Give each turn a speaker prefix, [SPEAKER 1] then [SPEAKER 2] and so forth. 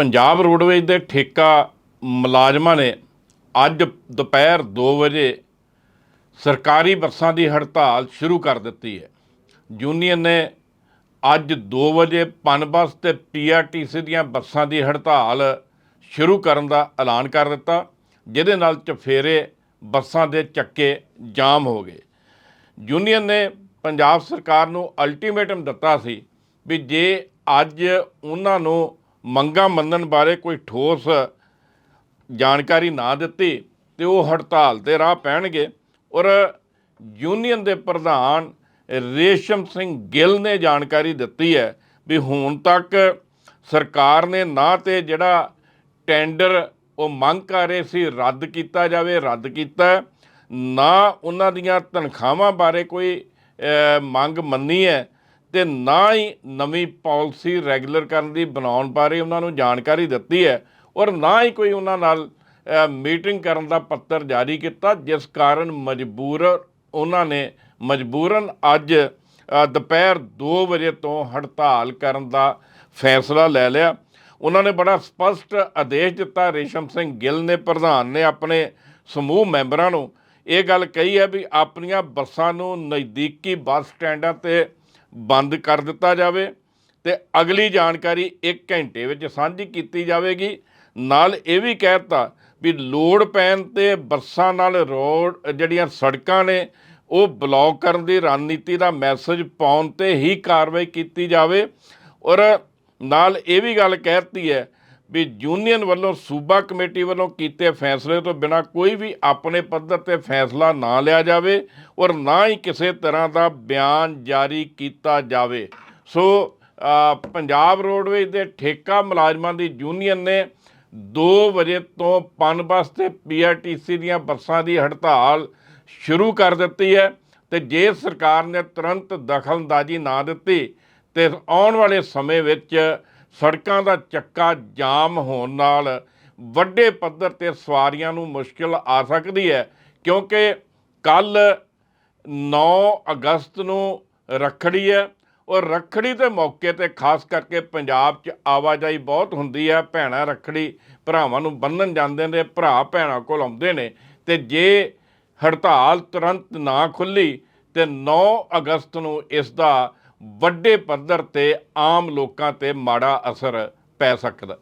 [SPEAKER 1] Punjab roadways ਦੇ ਠੇਕਾ ਮੁਲਾਜ਼ਮਾਂ ਨੇ ਅੱਜ ਦੁਪਹਿਰ 2 ਵਜੇ ਸਰਕਾਰੀ ਬੱਸਾਂ ਦੀ ਹੜਤਾਲ ਸ਼ੁਰੂ ਕਰ ਦਿੱਤੀ ਹੈ। ਯੂਨੀਅਨ ਨੇ ਅੱਜ 2 ਵਜੇ ਪਨਬਸ ਤੇ ਪੀਆਰਟੀਸੀ ਦੀਆਂ ਬੱਸਾਂ ਦੀ ਹੜਤਾਲ ਸ਼ੁਰੂ ਕਰਨ ਦਾ ਐਲਾਨ ਕਰ ਦਿੱਤਾ, ਜਿਹਦੇ ਨਾਲ ਚਫੇਰੇ ਬੱਸਾਂ ਦੇ ਚੱਕੇ ਜਾਮ ਹੋ ਗਏ। ਯੂਨੀਅਨ ਨੇ ਪੰਜਾਬ ਸਰਕਾਰ ਨੂੰ ਅਲਟੀਮੇਟਮ ਦਿੱਤਾ ਸੀ ਵੀ ਜੇ ਅੱਜ ਉਹਨਾਂ ਨੂੰ ਮੰਗਾਂ ਮੰਨਣ ਬਾਰੇ ਕੋਈ ਠੋਸ ਜਾਣਕਾਰੀ ਨਾ ਦਿੱਤੀ ਤੇ ਉਹ ਹੜਤਾਲ ਤੇ ਰਾਹ ਪੈਣਗੇ। ਔਰ ਯੂਨੀਅਨ ਦੇ ਪ੍ਰਧਾਨ ਰੇਸ਼ਮ ਸਿੰਘ ਗਿੱਲ ਨੇ ਜਾਣਕਾਰੀ ਦਿੱਤੀ ਹੈ ਵੀ ਹੁਣ ਤੱਕ ਸਰਕਾਰ ਨੇ ਨਾ ਤੇ ਜਿਹੜਾ ਟੈਂਡਰ ਉਹ ਮੰਗ ਕਰ ਰਹੇ ਸੀ, ਰੱਦ ਕੀਤਾ ਜਾਵੇ, ਰੱਦ ਕੀਤਾ, ਨਾ ਉਹਨਾਂ ਦੀਆਂ ਤਨਖਾਹਾਂ ਬਾਰੇ ਕੋਈ ਮੰਗ ਮੰਨੀ ਹੈ। ਤੇ ਨਾ ਹੀ ਨਵੀਂ ਪਾਲਿਸੀ ਰੈਗੂਲਰ ਕਰਨ ਦੀ ਬਣਾਉਣ ਬਾਰੇ ਉਹਨਾਂ ਨੂੰ ਜਾਣਕਾਰੀ ਦਿੱਤੀ ਹੈ ਔਰ ਨਾ ਹੀ ਕੋਈ ਉਹਨਾਂ ਨਾਲ ਮੀਟਿੰਗ ਕਰਨ ਦਾ ਪੱਤਰ ਜਾਰੀ ਕੀਤਾ, ਜਿਸ ਕਾਰਨ ਮਜਬੂਰ, ਉਹਨਾਂ ਨੇ ਮਜਬੂਰਨ ਅੱਜ ਦੁਪਹਿਰ 2 ਵਜੇ ਤੋਂ ਹੜਤਾਲ ਕਰਨ ਦਾ ਫੈਸਲਾ ਲੈ ਲਿਆ। ਉਹਨਾਂ ਨੇ ਬੜਾ ਸਪਸ਼ਟ ਆਦੇਸ਼ ਦਿੱਤਾ, ਰੇਸ਼ਮ ਸਿੰਘ ਗਿੱਲ ਨੇ, ਪ੍ਰਧਾਨ ਨੇ ਆਪਣੇ ਸਮੂਹ ਮੈਂਬਰਾਂ ਨੂੰ ਇਹ ਗੱਲ ਕਹੀ ਹੈ ਵੀ ਆਪਣੀਆਂ ਬੱਸਾਂ ਨੂੰ ਨਜ਼ਦੀਕੀ ਬੱਸ ਸਟੈਂਡਾਂ ਤੇ ਬੰਦ ਕਰ ਦਿੱਤਾ ਜਾਵੇ ਤੇ ਅਗਲੀ ਜਾਣਕਾਰੀ 1 ਘੰਟੇ ਵਿੱਚ ਸਾਂਝੀ ਕੀਤੀ ਜਾਵੇਗੀ। ਨਾਲ ਇਹ ਵੀ ਕਹਿਤਾ ਵੀ ਲੋੜ ਪੈਣ ਤੇ ਬੱਸਾਂ ਨਾਲ ਰੋਡ ਜਿਹੜੀਆਂ ਸੜਕਾਂ ਨੇ, ਉਹ ਬਲੌਕ ਕਰਨ ਦੀ ਰਣਨੀਤੀ ਦਾ ਮੈਸੇਜ ਪਾਉਣ ਤੇ ਹੀ ਕਾਰਵਾਈ ਕੀਤੀ ਜਾਵੇ। ਔਰ ਨਾਲ ਇਹ ਵੀ ਗੱਲ ਕਹਿਤੀ ਹੈ ਵੀ ਯੂਨੀਅਨ ਵੱਲੋਂ ਸੂਬਾ ਕਮੇਟੀ ਵੱਲੋਂ ਕੀਤੇ ਫੈਸਲੇ ਤੋਂ ਬਿਨਾ ਕੋਈ ਵੀ ਆਪਣੇ ਪੱਧਰ ਤੇ ਫੈਸਲਾ ਨਾ ਲਿਆ ਜਾਵੇ ਔਰ ਨਾ ਹੀ ਕਿਸੇ ਤਰ੍ਹਾਂ ਦਾ ਬਿਆਨ ਜਾਰੀ ਕੀਤਾ ਜਾਵੇ। ਸੋ ਪੰਜਾਬ ਰੋਡਵੇਜ਼ ਦੇ ਠੇਕਾ ਮੁਲਾਜ਼ਮਾਂ ਦੀ ਯੂਨੀਅਨ ਨੇ 2 ਵਜੇ ਤੋਂ ਪਨ ਪਨਬਸ ਤੇ ਪੀਆਰਟੀਸੀ ਦੀਆਂ ਬੱਸਾਂ ਦੀ ਹੜਤਾਲ ਸ਼ੁਰੂ ਕਰ ਦਿੱਤੀ ਹੈ ਤੇ ਜੇ ਸਰਕਾਰ ਨੇ ਤੁਰੰਤ ਦਖਲਅੰਦਾਜ਼ੀ ਨਾ ਦਿੱਤੀ ਤੇ ਆਉਣ ਵਾਲੇ ਸਮੇਂ ਵਿੱਚ ਸੜਕਾਂ ਦਾ ਚੱਕਾ ਜਾਮ ਹੋਣ ਨਾਲ ਵੱਡੇ ਪੱਧਰ ਤੇ ਸਵਾਰੀਆਂ ਨੂੰ ਮੁਸ਼ਕਲ ਆ ਸਕਦੀ ਹੈ, ਕਿਉਂਕਿ ਕੱਲ 9 ਅਗਸਤ ਨੂੰ ਰੱਖੜੀ ਹੈ ਔਰ ਰੱਖੜੀ ਦੇ ਮੌਕੇ ਤੇ ਖਾਸ ਕਰਕੇ ਪੰਜਾਬ 'ਚ ਆਵਾਜਾਈ ਬਹੁਤ ਹੁੰਦੀ ਹੈ, ਭੈਣਾਂ ਰੱਖੜੀ ਭਰਾਵਾਂ ਨੂੰ ਬੰਨਣ ਜਾਂਦੇ ਨੇ, ਭਰਾ ਭੈਣਾਂ ਕੋਲ ਆਉਂਦੇ ਨੇ ਤੇ ਜੇ ਹੜਤਾਲ ਤੁਰੰਤ ਨਾ ਖੁੱਲੀ ਤੇ 9 ਅਗਸਤ ਨੂੰ ਇਸ ਦਾ ਵੱਡੇ ਪੱਧਰ ਤੇ ਆਮ ਲੋਕਾਂ ਤੇ ਮਾੜਾ ਅਸਰ ਪੈ ਸਕਦਾ।